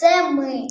це ми.